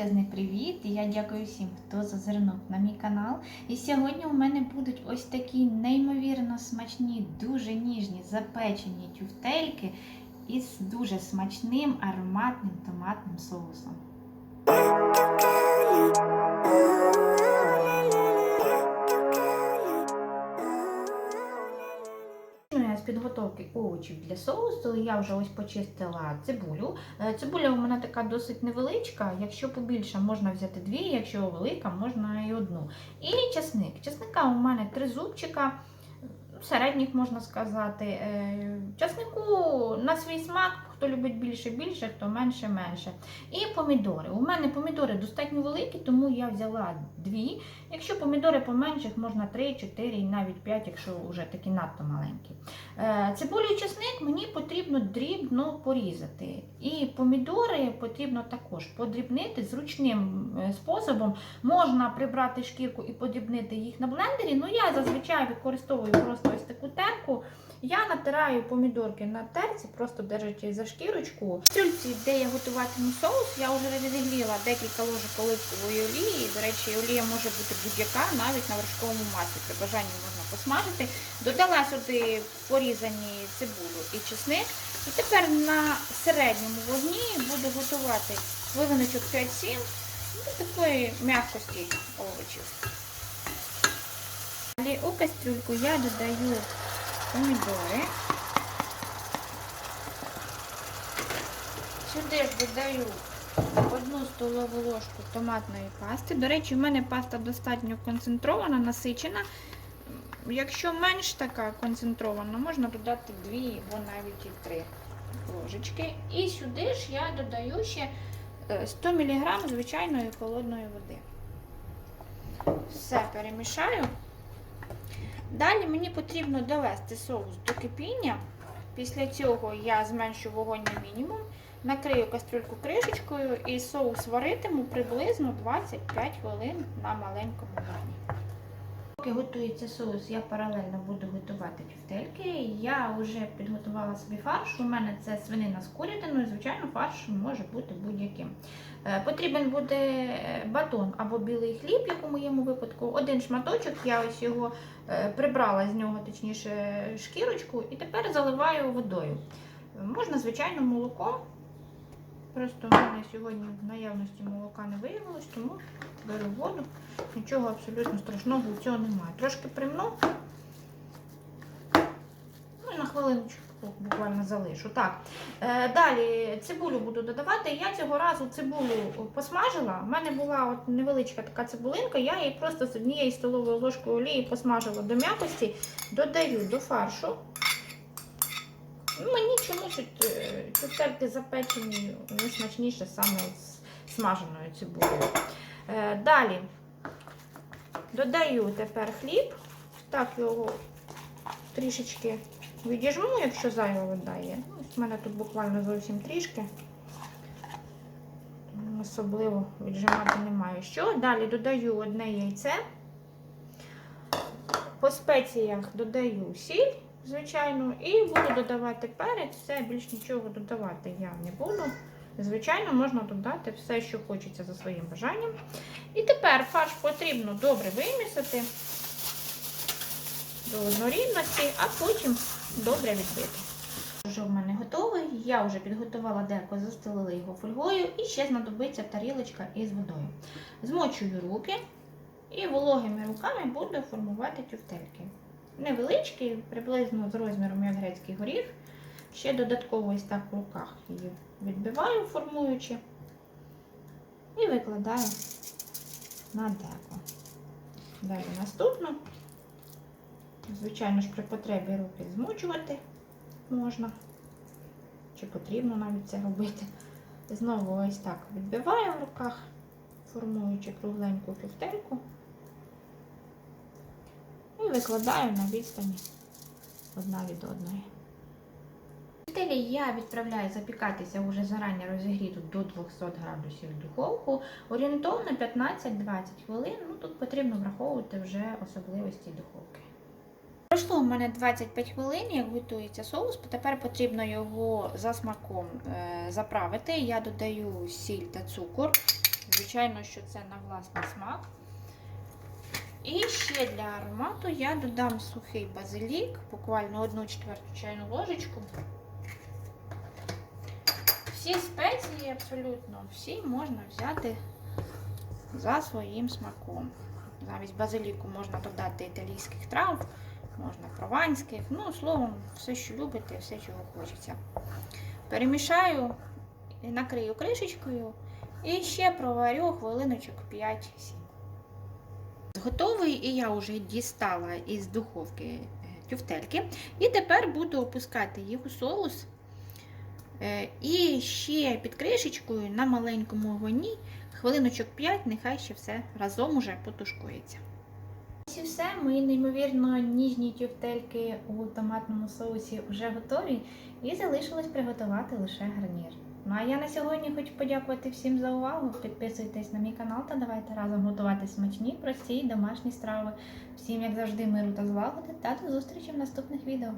величезний привіт! Я дякую всім, хто зазирнув на мій канал. І сьогодні у мене будуть ось такі неймовірно смачні, дуже ніжні запечені тюфтельки із дуже смачним ароматним томатним соусом. Підготовки овочів для соусу. Я вже ось почистила цибулю. Е, Цибуля у мене така досить невеличка. Якщо побільше, можна взяти дві, якщо велика, можна і одну. І часник. Часника у мене три зубчика. Середніх можна сказати. Е, Часнику на свій смак, хто любить більше більше, хто менше менше. І помідори. У мене помідори достатньо великі, тому я взяла дві. Якщо помідори поменших, можна 3, 4 і навіть 5, якщо вже такі надто маленькі. Е, Цибулю і чесник мені потрібно дрібно порізати. І помідори потрібно також подрібнити зручним е, способом. Можна прибрати шкірку і подрібнити їх на блендері. Ну я зазвичай використовую просто ось таку терку. Я натираю помідорки на терці, просто держачи за шкірочку. В стрільці, де я готуватиму соус, я вже розігріла декілька ложок оливкової олії. До речі, олія може бути будь-яка, навіть на вершковому маслі. При бажанні можна посмажити. Додала сюди порізані цибулю і чесник. І тепер на середньому вогні буду готувати хвилиночок 5-7 до такої м'якості овочів. Далі у кастрюльку я додаю помідори. Сюди ж додаю одну столову ложку томатної пасти. До речі, в мене паста достатньо концентрована, насичена. Якщо менш така концентрована, можна додати дві або навіть і три ложечки. І сюди ж я додаю ще е, 100 мг звичайної холодної води. Все перемішаю. Далі мені потрібно довести соус до кипіння. Після цього я зменшу вогонь на мінімум, накрию кастрюльку кришечкою і соус варитиму приблизно 25 хвилин на маленькому вогні. Поки готується соус, я паралельно буду готувати тюфтельки. Я вже підготувала собі фарш. У мене це свинина з курятиною. Звичайно, фарш може бути будь-яким. Е, Потрібен буде батон або білий хліб, як у моєму випадку. Один шматочок, я ось його е, прибрала з нього, точніше, шкірочку, і тепер заливаю водою. Е, Можна, звичайно, молоком. Просто в мене сьогодні в наявності молока не виявилось, тому беру воду. Нічого абсолютно страшного у цього немає. Трошки примну. Ну і на хвилиночку буквально залишу. Так. Е, далі цибулю буду додавати. Я цього разу цибулю посмажила. У мене була от невеличка така цибулинка, я її просто з однією столовою ложкою олії посмажила до м'якості, додаю до фаршу. Мені чомусь е, цукерки запечені найсмачніше саме з смаженою цибулею. Е, Далі додаю тепер хліб, так його трішечки відіжму, якщо зайва вода є. Ну, мене тут буквально зовсім трішки. Особливо віджимати немає що. Далі додаю одне яйце. По спеціях додаю сіль, звичайно, і буду додавати перець. Все, більш нічого додавати я не буду. Звичайно, можна додати все, що хочеться за своїм бажанням. І тепер фарш потрібно добре вимісити до однорідності, а потім добре відбити. Вже в мене готовий. Я вже підготувала деко, застелила його фольгою і ще знадобиться тарілочка із водою. Змочую руки і вологими руками буду формувати тюфтельки. Невеличкі, приблизно з розміром як грецький горіх. Ще додатково ось так в руках її відбиваю, формуючи, і викладаю на деко. Далі наступну. Звичайно ж, при потребі руки змочувати можна, чи потрібно навіть це робити. Знову ось так відбиваю в руках, формуючи кругленьку кюфтельку. Викладаю на відстані одна від одної. Кюфтелі я відправляю запікатися уже зарані розігріту до 200 градусів духовку. Орієнтовно 15-20 хвилин. Ну, тут потрібно враховувати вже особливості духовки. Пройшло у мене 25 хвилин, як готується соус. Тепер потрібно його за смаком е, заправити. Я додаю сіль та цукор. Звичайно, що це на власний смак. І ще для аромату я додам сухий базилік, буквально 1 четверту чайну ложечку. Всі спеції, абсолютно всі можна взяти за своїм смаком. Замість базиліку можна додати італійських трав, можна прованських. Ну, словом, все, що любите, все, чого хочеться. Перемішаю, накрию кришечкою і ще проварю хвилиночок 5-7. Готовий, і я вже дістала із духовки е, тюфтельки. І тепер буду опускати їх у соус. Е, І ще під кришечкою на маленькому вогні хвилиночок 5, нехай ще все разом уже потушкується. Ось і все, мої неймовірно ніжні тюфтельки у томатному соусі вже готові, і залишилось приготувати лише гарнір. Ну а я на сьогодні хочу подякувати всім за увагу. Підписуйтесь на мій канал та давайте разом готувати смачні, прості домашні страви. Всім, як завжди, миру та злагоди та до зустрічі в наступних відео.